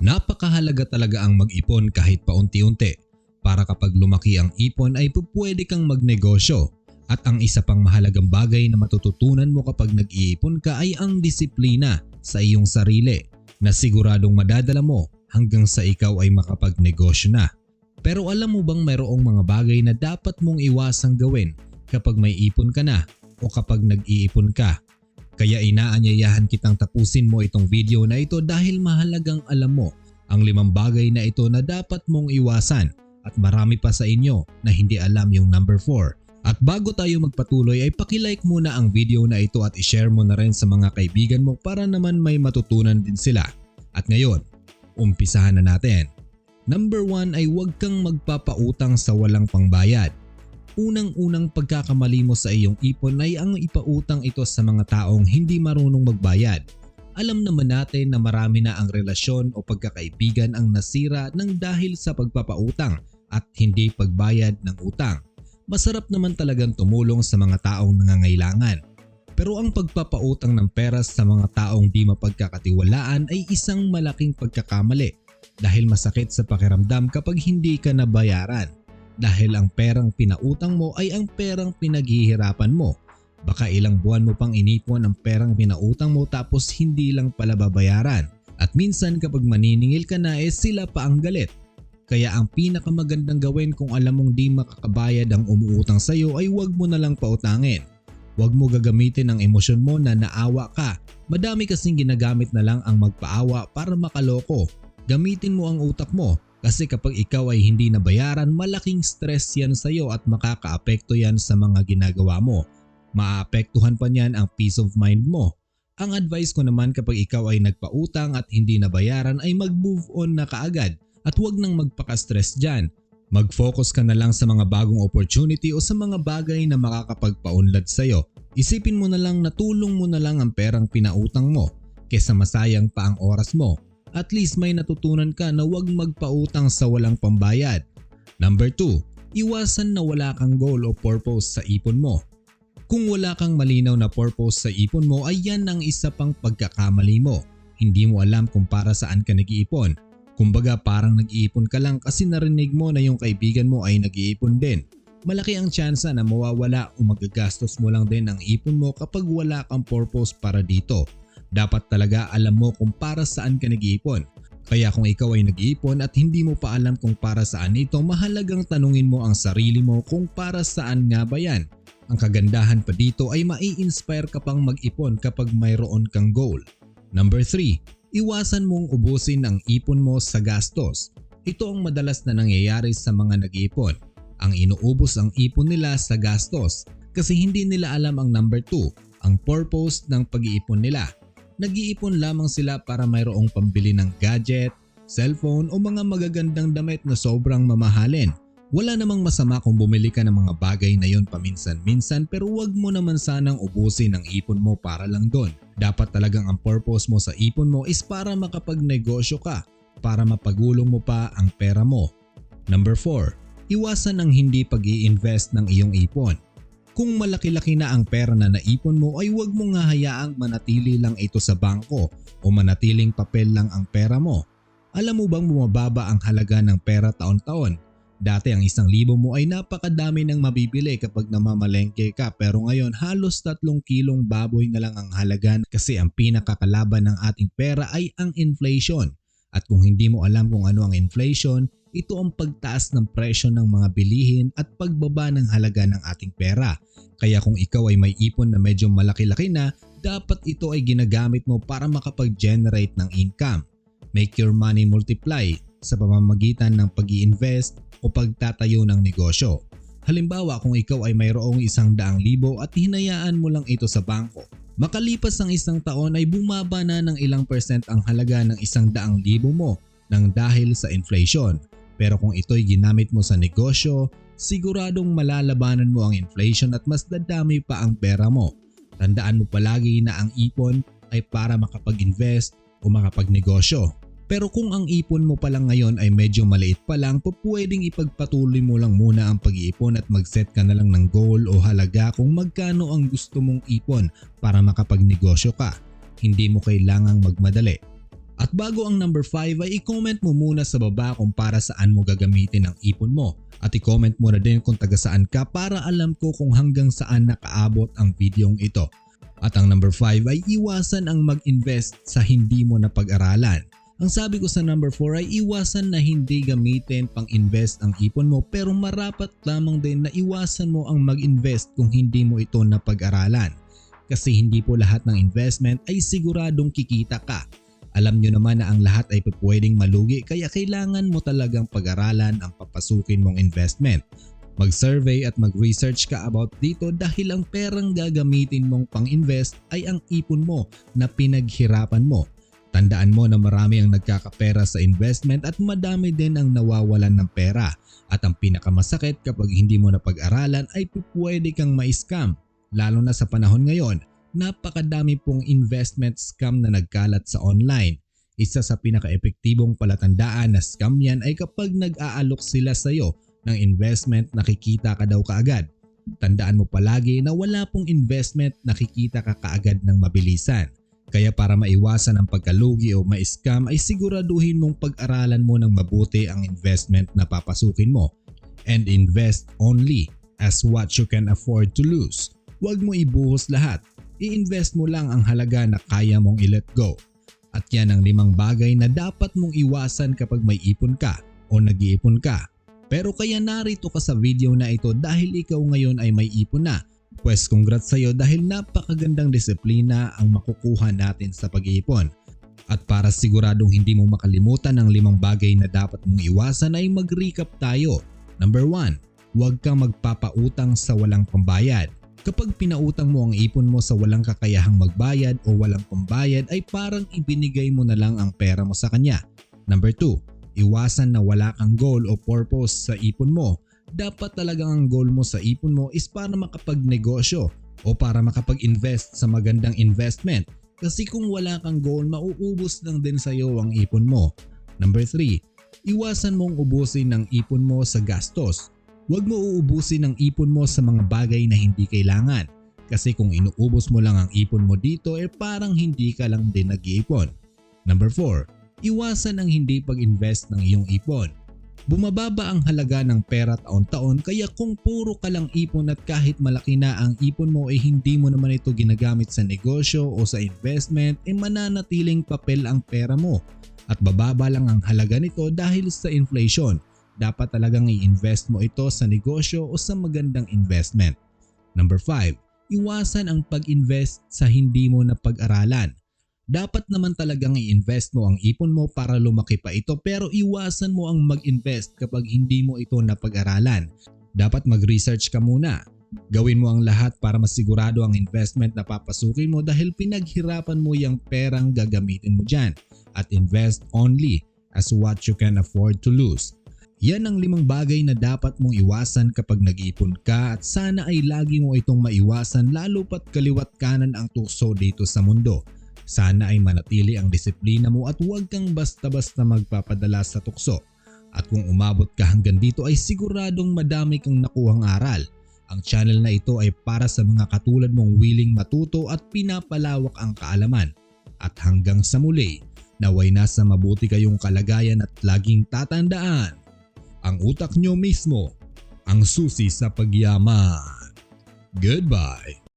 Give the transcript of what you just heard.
Napakahalaga talaga ang mag-ipon kahit paunti-unti para kapag lumaki ang ipon ay pupwede kang magnegosyo. At ang isa pang mahalagang bagay na matututunan mo kapag nag-iipon ka ay ang disiplina sa iyong sarili na siguradong madadala mo hanggang sa ikaw ay makapagnegosyo na. Pero alam mo bang mayroong mga bagay na dapat mong iwasang gawin kapag may ipon ka na o kapag nag-iipon ka? Kaya inaanyayahan kitang tapusin mo itong video na ito dahil mahalagang alam mo ang limang bagay na ito na dapat mong iwasan at marami pa sa inyo na hindi alam yung number 4. At bago tayo magpatuloy ay pakilike muna ang video na ito at ishare mo na rin sa mga kaibigan mo para naman may matutunan din sila. At ngayon, umpisahan na natin. Number 1 ay huwag kang magpapautang sa walang pangbayad. Unang-unang pagkakamali mo sa iyong ipon ay ang ipautang ito sa mga taong hindi marunong magbayad. Alam naman natin na marami na ang relasyon o pagkakaibigan ang nasira ng dahil sa pagpapautang at hindi pagbayad ng utang. Masarap naman talagang tumulong sa mga taong nangangailangan. Pero ang pagpapautang ng pera sa mga taong di mapagkakatiwalaan ay isang malaking pagkakamali dahil masakit sa pakiramdam kapag hindi ka nabayaran dahil ang perang pinautang mo ay ang perang pinaghihirapan mo. Baka ilang buwan mo pang inipon ang perang pinautang mo tapos hindi lang pala babayaran. At minsan kapag maniningil ka na eh sila pa ang galit. Kaya ang pinakamagandang gawin kung alam mong di makakabayad ang umuutang sa'yo ay huwag mo na lang pautangin. Huwag mo gagamitin ang emosyon mo na naawa ka. Madami kasing ginagamit na lang ang magpaawa para makaloko. Gamitin mo ang utak mo kasi kapag ikaw ay hindi nabayaran, malaking stress yan sa iyo at makakaapekto yan sa mga ginagawa mo. Maapektuhan pa niyan ang peace of mind mo. Ang advice ko naman kapag ikaw ay nagpautang at hindi nabayaran ay mag-move on na kaagad at huwag nang magpaka-stress dyan. Mag-focus ka na lang sa mga bagong opportunity o sa mga bagay na makakapagpaunlad sa'yo. Isipin mo na lang na tulong mo na lang ang perang pinautang mo kesa masayang pa ang oras mo. At least may natutunan ka na huwag magpautang sa walang pambayad. Number 2. Iwasan na wala kang goal o purpose sa ipon mo. Kung wala kang malinaw na purpose sa ipon mo ay yan ang isa pang pagkakamali mo. Hindi mo alam kung para saan ka nag-iipon. Kumbaga parang nag-iipon ka lang kasi narinig mo na yung kaibigan mo ay nag-iipon din. Malaki ang tsansa na mawawala o magagastos mo lang din ang ipon mo kapag wala kang purpose para dito. Dapat talaga alam mo kung para saan ka nag-iipon. Kaya kung ikaw ay nag-iipon at hindi mo pa alam kung para saan ito, mahalagang tanungin mo ang sarili mo kung para saan nga ba yan. Ang kagandahan pa dito ay mai-inspire ka pang mag-ipon kapag mayroon kang goal. Number 3. Iwasan mong ubusin ang ipon mo sa gastos. Ito ang madalas na nangyayari sa mga nag-iipon. Ang inuubos ang ipon nila sa gastos kasi hindi nila alam ang number 2, ang purpose ng pag-iipon nila. Nag-iipon lamang sila para mayroong pambili ng gadget, cellphone o mga magagandang damit na sobrang mamahalin. Wala namang masama kung bumili ka ng mga bagay na yon paminsan-minsan pero wag mo naman sanang ubusin ang ipon mo para lang doon. Dapat talagang ang purpose mo sa ipon mo is para makapagnegosyo ka, para mapagulong mo pa ang pera mo. Number 4. Iwasan ang hindi pag invest ng iyong ipon. Kung malaki-laki na ang pera na naipon mo ay huwag mong hahayaang manatili lang ito sa bangko o manatiling papel lang ang pera mo. Alam mo bang bumababa ang halaga ng pera taon-taon? Dati ang isang libo mo ay napakadami ng mabibili kapag namamalengke ka pero ngayon halos tatlong kilong baboy na lang ang halagan kasi ang pinakakalaban ng ating pera ay ang inflation. At kung hindi mo alam kung ano ang inflation, ito ang pagtaas ng presyo ng mga bilihin at pagbaba ng halaga ng ating pera. Kaya kung ikaw ay may ipon na medyo malaki-laki na, dapat ito ay ginagamit mo para makapag-generate ng income. Make your money multiply sa pamamagitan ng pag invest o pagtatayo ng negosyo. Halimbawa kung ikaw ay mayroong isang daang libo at hinayaan mo lang ito sa bangko. Makalipas ang isang taon ay bumaba na ng ilang percent ang halaga ng isang daang libo mo nang dahil sa inflation. Pero kung ito'y ginamit mo sa negosyo, siguradong malalabanan mo ang inflation at mas dadami pa ang pera mo. Tandaan mo palagi na ang ipon ay para makapag-invest o makapagnegosyo. Pero kung ang ipon mo pa lang ngayon ay medyo maliit pa lang, pwedeng ipagpatuloy mo lang muna ang pag-iipon at mag-set ka na lang ng goal o halaga kung magkano ang gusto mong ipon para makapagnegosyo ka. Hindi mo kailangang magmadali. At bago ang number 5 ay i-comment mo muna sa baba kung para saan mo gagamitin ang ipon mo. At i-comment mo na din kung taga saan ka para alam ko kung hanggang saan nakaabot ang videong ito. At ang number 5 ay iwasan ang mag-invest sa hindi mo na pag-aralan. Ang sabi ko sa number 4 ay iwasan na hindi gamitin pang invest ang ipon mo pero marapat lamang din na iwasan mo ang mag-invest kung hindi mo ito napag-aralan. Kasi hindi po lahat ng investment ay siguradong kikita ka. Alam nyo naman na ang lahat ay pwedeng malugi kaya kailangan mo talagang pag-aralan ang papasukin mong investment. Mag-survey at mag-research ka about dito dahil ang perang gagamitin mong pang-invest ay ang ipon mo na pinaghirapan mo. Tandaan mo na marami ang nagkakapera sa investment at madami din ang nawawalan ng pera. At ang pinakamasakit kapag hindi mo napag-aralan ay pwede kang ma-scam. Lalo na sa panahon ngayon, napakadami pong investment scam na nagkalat sa online. Isa sa pinaka-epektibong palatandaan na scam yan ay kapag nag-aalok sila sa iyo ng investment nakikita ka daw kaagad. Tandaan mo palagi na wala pong investment nakikita ka kaagad ng mabilisan. Kaya para maiwasan ang pagkalugi o ma-scam ay siguraduhin mong pag-aralan mo ng mabuti ang investment na papasukin mo and invest only as what you can afford to lose. Huwag mo ibuhos lahat. I-invest mo lang ang halaga na kaya mong i-let go. At yan ang limang bagay na dapat mong iwasan kapag may ipon ka o nag-iipon ka. Pero kaya narito ka sa video na ito dahil ikaw ngayon ay may ipon na Pwes congrats sa'yo dahil napakagandang disiplina ang makukuha natin sa pag-iipon. At para siguradong hindi mo makalimutan ang limang bagay na dapat mong iwasan ay mag-recap tayo. Number 1. Huwag kang magpapautang sa walang pambayad. Kapag pinautang mo ang ipon mo sa walang kakayahang magbayad o walang pambayad ay parang ibinigay mo na lang ang pera mo sa kanya. Number 2. Iwasan na wala kang goal o purpose sa ipon mo dapat talagang ang goal mo sa ipon mo is para makapagnegosyo o para makapag-invest sa magandang investment. Kasi kung wala kang goal, mauubos lang din sa iyo ang ipon mo. Number 3. Iwasan mong ubusin ng ipon mo sa gastos. Huwag mo uubusin ang ipon mo sa mga bagay na hindi kailangan. Kasi kung inuubos mo lang ang ipon mo dito, eh parang hindi ka lang din nag-iipon. Number 4. Iwasan ang hindi pag-invest ng iyong ipon. Bumababa ang halaga ng pera taon-taon kaya kung puro ka lang ipon at kahit malaki na ang ipon mo ay eh hindi mo naman ito ginagamit sa negosyo o sa investment ay eh mananatiling papel ang pera mo at bababa lang ang halaga nito dahil sa inflation. Dapat talagang i-invest mo ito sa negosyo o sa magandang investment. Number 5. Iwasan ang pag-invest sa hindi mo na pag-aralan dapat naman talagang i-invest mo ang ipon mo para lumaki pa ito pero iwasan mo ang mag-invest kapag hindi mo ito napag-aralan. Dapat mag-research ka muna. Gawin mo ang lahat para masigurado ang investment na papasukin mo dahil pinaghirapan mo yung perang gagamitin mo dyan at invest only as what you can afford to lose. Yan ang limang bagay na dapat mong iwasan kapag nag-iipon ka at sana ay lagi mo itong maiwasan lalo pat kaliwat kanan ang tukso dito sa mundo. Sana ay manatili ang disiplina mo at huwag kang basta-basta magpapadala sa tukso. At kung umabot ka hanggang dito ay siguradong madami kang nakuhang aral. Ang channel na ito ay para sa mga katulad mong willing matuto at pinapalawak ang kaalaman. At hanggang sa muli, naway nasa mabuti kayong kalagayan at laging tatandaan. Ang utak nyo mismo, ang susi sa pagyaman. Goodbye!